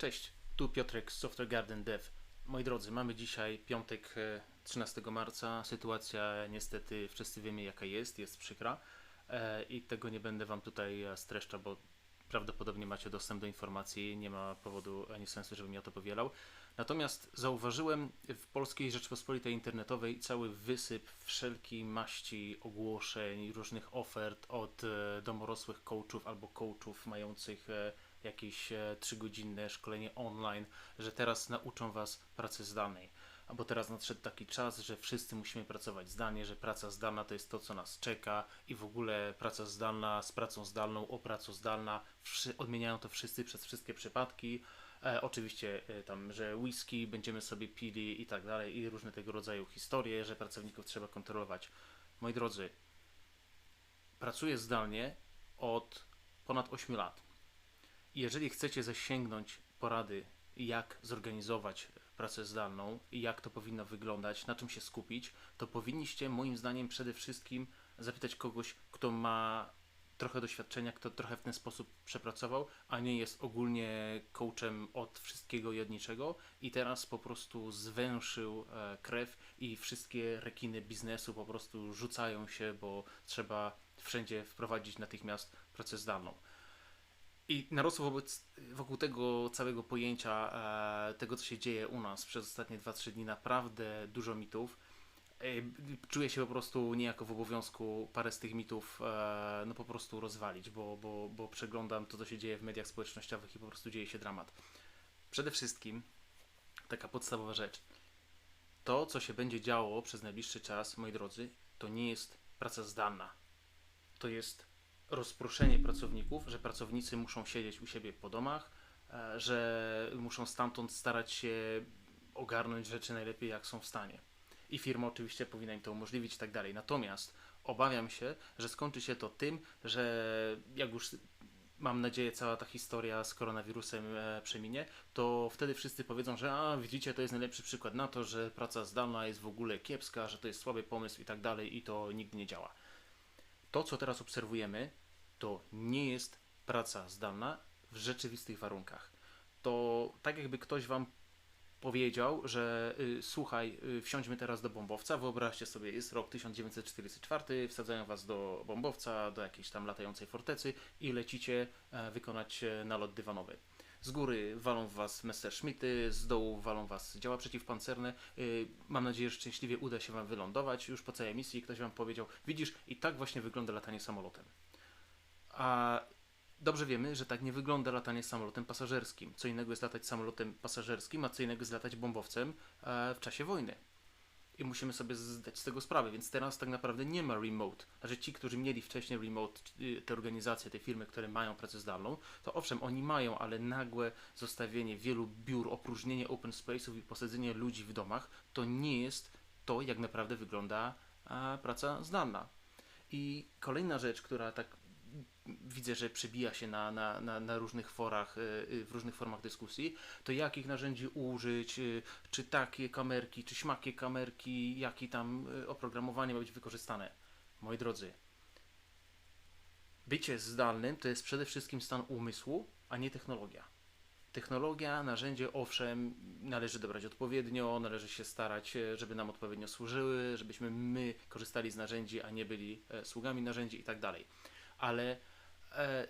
Cześć, tu Piotrek z Software Garden Dev. Moi drodzy, mamy dzisiaj piątek e, 13 marca. Sytuacja niestety wszyscy wiemy jaka jest, jest przykra e, i tego nie będę Wam tutaj e, streszczał, bo prawdopodobnie macie dostęp do informacji, nie ma powodu ani sensu, żebym ja to powielał. Natomiast zauważyłem w polskiej Rzeczpospolitej Internetowej cały wysyp wszelkiej maści ogłoszeń, różnych ofert od e, domorosłych coachów albo coachów mających e, jakieś e, trzygodzinne szkolenie online, że teraz nauczą Was pracy zdalnej. Albo teraz nadszedł taki czas, że wszyscy musimy pracować zdalnie, że praca zdalna to jest to, co nas czeka i w ogóle praca zdalna z pracą zdalną, o pracu zdalna, odmieniają to wszyscy przez wszystkie przypadki. E, oczywiście e, tam, że whisky będziemy sobie pili i tak dalej i różne tego rodzaju historie, że pracowników trzeba kontrolować. Moi drodzy, pracuję zdalnie od ponad 8 lat. Jeżeli chcecie zasięgnąć porady, jak zorganizować pracę zdalną jak to powinno wyglądać, na czym się skupić, to powinniście moim zdaniem przede wszystkim zapytać kogoś, kto ma trochę doświadczenia, kto trochę w ten sposób przepracował, a nie jest ogólnie coachem od wszystkiego i od niczego i teraz po prostu zwęszył e, krew i wszystkie rekiny biznesu po prostu rzucają się, bo trzeba wszędzie wprowadzić natychmiast pracę zdalną. I narosło wobec, wokół tego całego pojęcia, e, tego co się dzieje u nas przez ostatnie 2-3 dni, naprawdę dużo mitów. E, czuję się po prostu niejako w obowiązku parę z tych mitów e, no po prostu rozwalić, bo, bo, bo przeglądam to, co się dzieje w mediach społecznościowych i po prostu dzieje się dramat. Przede wszystkim taka podstawowa rzecz. To, co się będzie działo przez najbliższy czas, moi drodzy, to nie jest praca zdalna. To jest rozproszenie pracowników, że pracownicy muszą siedzieć u siebie po domach, e, że muszą stamtąd starać się ogarnąć rzeczy najlepiej jak są w stanie. I firma oczywiście powinna im to umożliwić i tak dalej. Natomiast obawiam się, że skończy się to tym, że jak już mam nadzieję cała ta historia z koronawirusem e, przeminie, to wtedy wszyscy powiedzą, że a widzicie, to jest najlepszy przykład na to, że praca zdalna jest w ogóle kiepska, że to jest słaby pomysł i tak dalej i to nigdy nie działa to, co teraz obserwujemy, to nie jest praca zdalna w rzeczywistych warunkach. To tak jakby ktoś wam powiedział, że y, słuchaj, y, wsiądźmy teraz do bombowca, wyobraźcie sobie, jest rok 1944, wsadzają was do bombowca, do jakiejś tam latającej fortecy i lecicie e, wykonać e, nalot dywanowy. Z góry walą w was Messerschmitty, z dołu walą was działa przeciwpancerne. Y, Mam nadzieję, że szczęśliwie uda się wam wylądować. Już po całej misji ktoś wam powiedział, widzisz, i tak właśnie wygląda latanie samolotem. A dobrze wiemy, że tak nie wygląda latanie samolotem pasażerskim. Co innego jest latać samolotem pasażerskim, a co innego jest latać bombowcem e, w czasie wojny. I musimy sobie zdać z tego sprawę, więc teraz tak naprawdę nie ma remote. Znaczy ci, którzy mieli wcześniej remote, y, te organizacje, te firmy, które mają pracę zdalną, to owszem, oni mają, ale nagłe zostawienie wielu biur, opróżnienie open space'ów i posadzenie ludzi w domach, to nie jest to, jak naprawdę wygląda a, praca zdalna. I kolejna rzecz, która tak widzę, że przebija się na, na, na, na różnych forach, y, y, w różnych formach dyskusji, to jakich narzędzi użyć, y, czy takie kamerki, czy śmakie kamerki, jakie tam oprogramowanie ma być wykorzystane. Moi drodzy, bycie zdalnym to jest przede wszystkim stan umysłu, a nie technologia. Technologia, narzędzie, owszem, należy dobrać odpowiednio, należy się starać, e, żeby nam odpowiednio służyły, żebyśmy my korzystali z narzędzi, a nie byli e, sługami narzędzi i tak dalej. Ale e,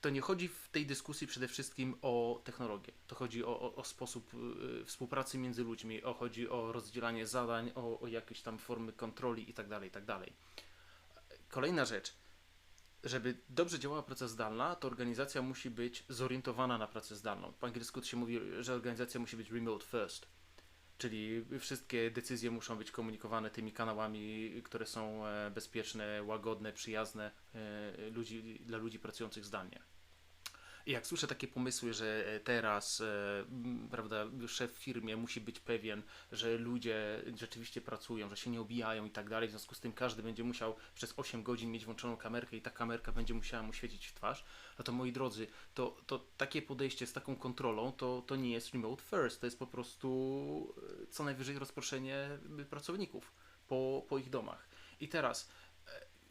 to nie chodzi w tej dyskusji przede wszystkim o technologię. To chodzi o, o, o sposób y, współpracy między ludźmi, o, chodzi o rozdzielanie zadań, o, o jakieś tam formy kontroli i tak dalej, i tak. Kolejna rzecz. Żeby dobrze działała praca zdalna, to organizacja musi być zorientowana na pracę zdalną. Po angielsku to się mówi, że organizacja musi być remote first. Czyli wszystkie decyzje muszą być komunikowane tymi kanałami, które są e, bezpieczne, łagodne, przyjazne e, ludzi, dla ludzi pracujących zdalnie. Jak słyszę takie pomysły, że e, teraz e, prawda, szef w firmie musi być pewien, że ludzie rzeczywiście pracują, że się nie obijają i tak dalej, w związku z tym każdy będzie musiał przez 8 godzin mieć włączoną kamerkę i ta kamerka będzie musiała mu świecić w twarz, no to moi drodzy, to, to takie podejście z taką kontrolą to, to nie jest remote first, to jest po prostu e, co najwyżej rozproszenie y, pracowników po, po ich domach. I teraz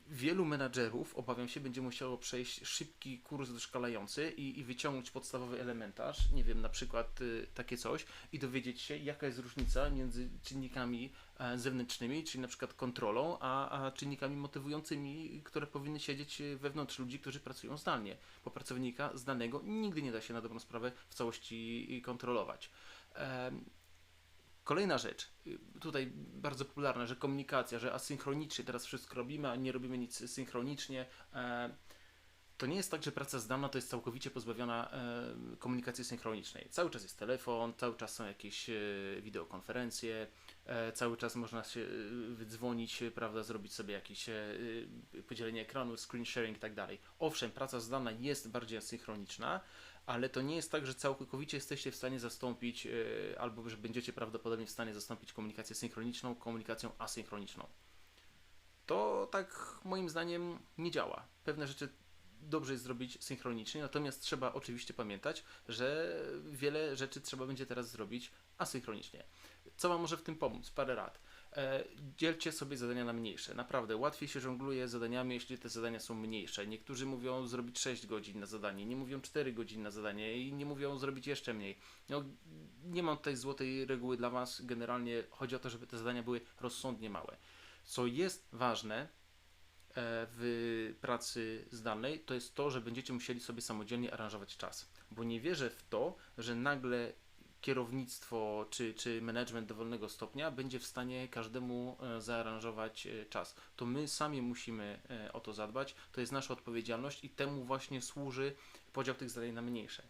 wielu menadżerów, obawiam się, będzie musiało przejść szybki kurs doszkalający i, i wyciągnąć podstawowy elementarz, nie wiem, na przykład y, takie coś i dowiedzieć się, jaka jest różnica między czynnikami e, zewnętrznymi, czyli na przykład kontrolą, a, a czynnikami motywującymi, które powinny siedzieć wewnątrz ludzi, którzy pracują zdalnie. Bo pracownika zdalnego nigdy nie da się na dobrą sprawę w całości kontrolować. Em, Kolejna rzecz, y, tutaj bardzo popularna, że komunikacja, że asynchronicznie teraz wszystko robimy, a nie robimy nic synchronicznie. E, To nie jest tak, że praca zdalna to jest całkowicie pozbawiona e, komunikacji synchronicznej. Cały czas jest telefon, cały czas są jakieś e, wideokonferencje, cały czas można się wydzwonić, prawda, zrobić sobie jakieś e, podzielenie ekranu, screen sharing i tak dalej. Owszem, praca zdalna jest bardziej asynchroniczna, ale to nie jest tak, że całkowicie jesteście w stanie zastąpić, e, albo że będziecie prawdopodobnie w stanie zastąpić komunikację synchroniczną komunikacją asynchroniczną. To tak moim zdaniem nie działa. Pewne rzeczy dobrze jest zrobić synchronicznie, natomiast trzeba oczywiście pamiętać, że wiele rzeczy trzeba będzie teraz zrobić asynchronicznie. Co Wam może w tym pomóc? Parę rad. E, dzielcie sobie zadania na mniejsze. Naprawdę, łatwiej się żongluje zadaniami, jeśli te zadania są mniejsze. Niektórzy mówią zrobić 6 godzin na zadanie, nie mówią 4 godziny na zadanie i nie mówią zrobić jeszcze mniej. No, nie mam tutaj złotej reguły dla Was. Generalnie chodzi o to, żeby te zadania były rozsądnie małe. Co jest ważne e, w pracy zdalnej, to jest to, że będziecie musieli sobie samodzielnie aranżować czas. Bo nie wierzę w to, że nagle kierownictwo czy, czy management dowolnego stopnia będzie w stanie każdemu e, zaaranżować e, czas. To my sami musimy e, o to zadbać, to jest nasza odpowiedzialność i temu właśnie służy podział tych zadań na mniejsze.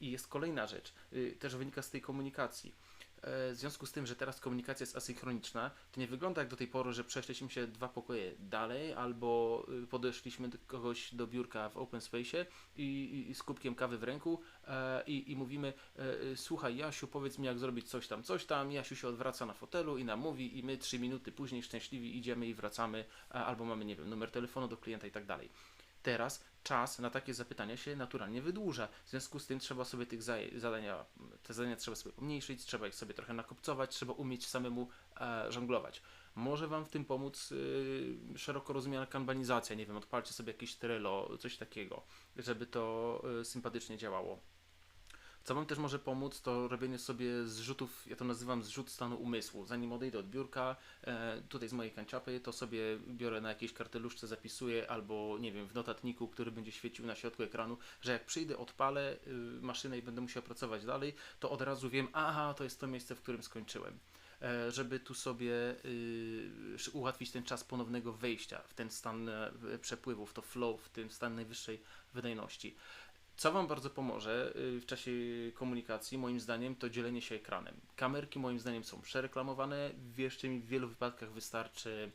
I jest kolejna rzecz, y, też wynika z tej komunikacji. E, W związku z tym, że teraz komunikacja jest asynchroniczna, to nie wygląda jak do tej pory, że przeszliśmy się dwa pokoje dalej, albo y, podeszliśmy do kogoś do biurka w open space i, i, z kubkiem kawy w ręku e, i, i mówimy, e, e, słuchaj Jasiu, powiedz mi jak zrobić coś tam, coś tam, Jasiu się odwraca na fotelu i nam mówi i my trzy minuty później szczęśliwi idziemy i wracamy, albo mamy, nie wiem, numer telefonu do klienta i tak dalej. Teraz czas na takie zapytania się naturalnie wydłuża. W związku z tym trzeba sobie tych zadania, te zadania trzeba sobie pomniejszyć, trzeba ich sobie trochę nakopcować, trzeba umieć samemu e, żonglować. Może Wam w tym pomóc y, szeroko rozumiana kanbanizacja, nie wiem, odpalcie sobie jakieś Trello, coś takiego, żeby to y, sympatycznie działało. Co Wam też może pomóc, to robienie sobie zrzutów, ja to nazywam zrzut stanu umysłu. Zanim odejdę od biurka, e, tutaj z mojej kanciapy, to sobie biorę na jakiejś karteluszce, zapisuję albo, nie wiem, w notatniku, który będzie świecił na środku ekranu, że jak przyjdę, odpalę y, maszynę i będę musiał pracować dalej, to od razu wiem, aha, to jest to miejsce, w którym skończyłem. E, żeby tu sobie y, ułatwić ten czas ponownego wejścia w ten stan przepływu, w to flow, w ten stan najwyższej wydajności. Co Wam bardzo pomoże y, w czasie komunikacji, moim zdaniem, to dzielenie się ekranem. Kamerki, moim zdaniem, są przereklamowane. Wierzcie mi, w wielu wypadkach wystarczy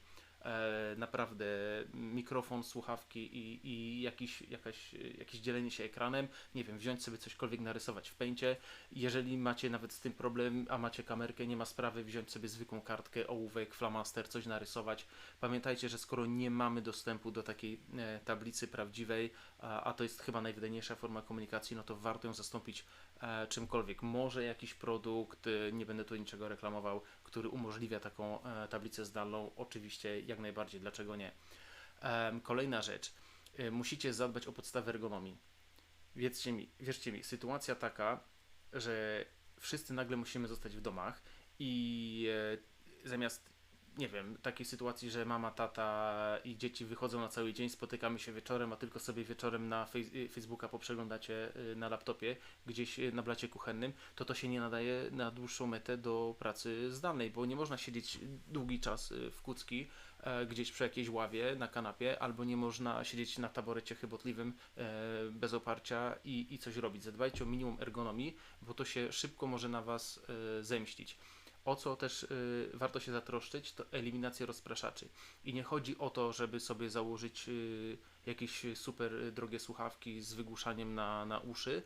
naprawdę mikrofon, słuchawki i, i jakiś, jakaś, jakieś dzielenie się ekranem. Nie wiem, wziąć sobie cośkolwiek, narysować w pęcie. Jeżeli macie nawet z tym problem, a macie kamerkę, nie ma sprawy, wziąć sobie zwykłą kartkę, ołówek, flamaster, coś narysować. Pamiętajcie, że skoro nie mamy dostępu do takiej e, tablicy prawdziwej, a, a to jest chyba najwydajniejsza forma komunikacji, no to warto ją zastąpić e, czymkolwiek. Może jakiś produkt, e, nie będę tu niczego reklamował, który umożliwia taką e, tablicę zdalną, oczywiście jak najbardziej, dlaczego nie. Kolejna rzecz, e, musicie zadbać o podstawę ergonomii. Wierzcie mi, wierzcie mi, sytuacja taka, że wszyscy nagle musimy zostać w domach i e, zamiast nie wiem, takiej sytuacji, że mama, tata i dzieci wychodzą na cały dzień, spotykamy się wieczorem, a tylko sobie wieczorem na y, Facebooka poprzeglądacie y, na laptopie, gdzieś y, na blacie kuchennym, to to się nie nadaje na dłuższą metę do pracy zdalnej, bo nie można siedzieć długi czas w kucki e, gdzieś przy jakiejś ławie na kanapie, albo nie można siedzieć na taborecie chybotliwym e, bez oparcia i, i coś robić. Zadbajcie o minimum ergonomii, bo to się szybko może na Was e, zemścić. O co też y, warto się zatroszczyć, to eliminacja rozpraszaczy. I nie chodzi o to, żeby sobie założyć y, jakieś super y, drogie słuchawki z wygłuszaniem na, na uszy,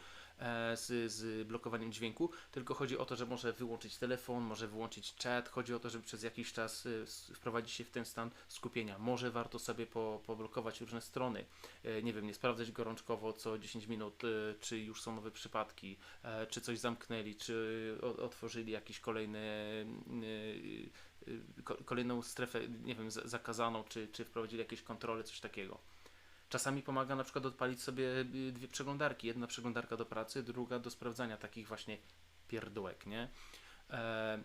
z, z blokowaniem dźwięku, tylko chodzi o to, że może wyłączyć telefon, może wyłączyć czat, chodzi o to, żeby przez jakiś czas s- wprowadzić się w ten stan skupienia. Może warto sobie po, poblokować różne strony, e, nie wiem, nie sprawdzać gorączkowo co 10 minut, e, czy już są nowe przypadki, e, czy coś zamknęli, czy otworzyli jakiś kolejny e, y, ko- kolejną strefę, nie wiem, za- zakazaną, czy, czy wprowadzili jakieś kontrole, coś takiego. Czasami pomaga na przykład odpalić sobie y, dwie przeglądarki. Jedna przeglądarka do pracy, druga do sprawdzania takich właśnie pierdółek, nie? E,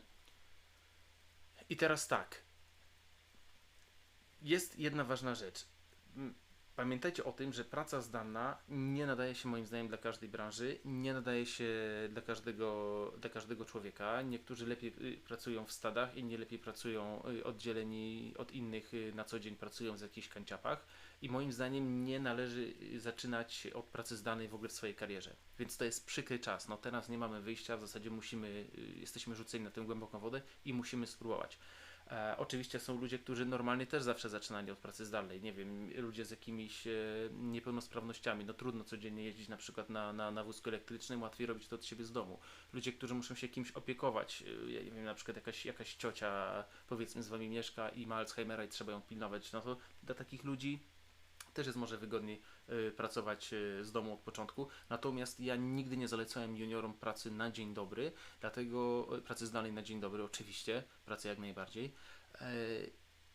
I teraz tak. Jest jedna ważna rzecz. Pamiętajcie o tym, że praca zdalna nie nadaje się moim zdaniem dla każdej branży, nie nadaje się dla każdego, dla każdego człowieka. Niektórzy lepiej y, pracują w stadach, inni lepiej pracują y, oddzieleni od innych na co dzień pracują w jakichś kanciapach i moim zdaniem nie należy y, zaczynać od pracy zdalnej w ogóle w swojej karierze. Więc to jest przykry czas. No teraz nie mamy wyjścia, w zasadzie musimy, y, jesteśmy rzuceni na tę głęboką wodę i musimy spróbować. E, oczywiście są ludzie, którzy normalnie też zawsze zaczynali od pracy zdalnej. Nie wiem, ludzie z jakimiś e, niepełnosprawnościami. No trudno codziennie jeździć na przykład na, na, na wózku elektrycznym, łatwiej robić to od siebie z domu. Ludzie, którzy muszą się kimś opiekować. e, Ja nie wiem, na przykład jakaś, jakaś ciocia powiedzmy z wami mieszka i ma Alzheimera i trzeba ją pilnować. No to dla takich ludzi też jest może wygodniej y, pracować y, z domu od początku. Natomiast ja nigdy nie zalecałem juniorom pracy na dzień dobry, dlatego y, pracy zdalnej na dzień dobry oczywiście, pracy jak najbardziej. E,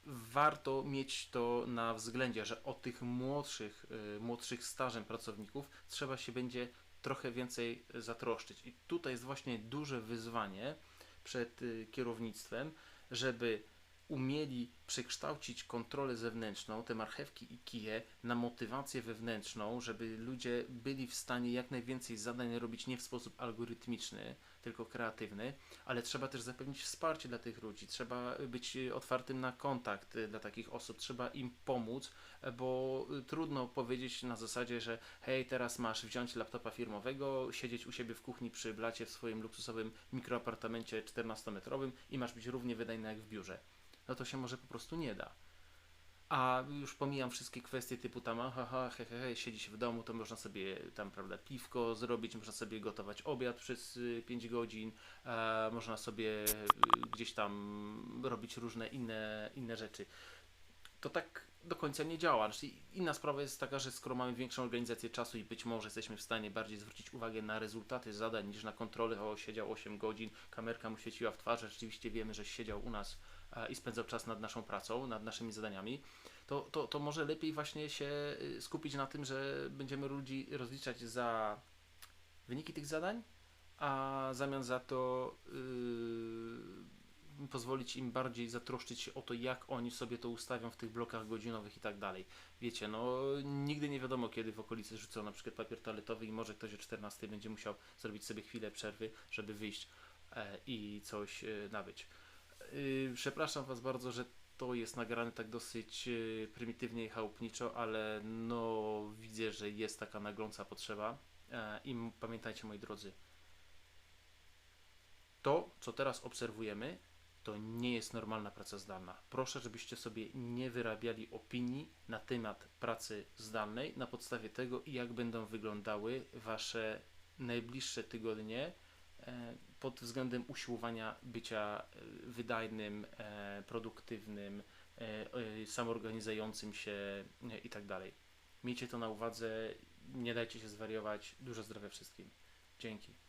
Warto mieć to na względzie, że od tych młodszych, młodszych stażem pracowników trzeba się będzie trochę więcej zatroszczyć. I tutaj jest właśnie duże wyzwanie przed kierownictwem, żeby umieli przekształcić kontrolę zewnętrzną, te marchewki i kije, na motywację wewnętrzną, żeby ludzie byli w stanie jak najwięcej zadań robić nie w sposób algorytmiczny, tylko kreatywny, ale trzeba też zapewnić wsparcie dla tych ludzi, trzeba być otwartym na kontakt y, dla takich osób, trzeba im pomóc, e, bo y, trudno powiedzieć na zasadzie, że hej, teraz masz wziąć laptopa firmowego, siedzieć u siebie w kuchni przy blacie w swoim luksusowym mikroapartamencie 14-metrowym i masz być równie wydajny jak w biurze no to się może po prostu nie da. A już pomijam wszystkie kwestie typu tam, aha, ha, he, he, he, siedzi się w domu, to można sobie tam, prawda, piwko zrobić, można sobie gotować obiad przez 5 godzin, e, można sobie y, gdzieś tam robić różne inne, inne rzeczy. To tak do końca nie działa. Znaczy, inna sprawa jest taka, że skoro mamy większą organizację czasu i być może jesteśmy w stanie bardziej zwrócić uwagę na rezultaty zadań niż na kontrolę, o siedział 8 godzin, kamerka mu świeciła w twarz, rzeczywiście wiemy, że siedział u nas e, i spędzał czas nad naszą pracą, nad naszymi zadaniami, to, to, to może lepiej właśnie się y, skupić na tym, że będziemy ludzi rozliczać za wyniki tych zadań, a w zamian za to yy, pozwolić im bardziej zatroszczyć się o to, jak oni sobie to ustawią w tych blokach godzinowych i tak dalej. Wiecie, no nigdy nie wiadomo, kiedy w okolicy rzucą na przykład papier toaletowy i może ktoś o 14 będzie musiał zrobić sobie chwilę przerwy, żeby wyjść e, i coś e, nabyć. Yy, przepraszam Was bardzo, że to jest nagrane tak dosyć yy, prymitywnie i chałupniczo, ale no widzę, że jest taka nagląca potrzeba. E, I pamiętajcie, moi drodzy, to, co teraz obserwujemy, to nie jest normalna praca zdalna. Proszę, żebyście sobie nie wyrabiali opinii na temat pracy zdalnej na podstawie tego, jak będą wyglądały Wasze najbliższe tygodnie e, pod względem usiłowania bycia e, wydajnym, e, produktywnym, samoorganizującym się e, i tak. Miejcie to na uwadze, nie dajcie się zwariować. Dużo zdrowia wszystkim. Dzięki.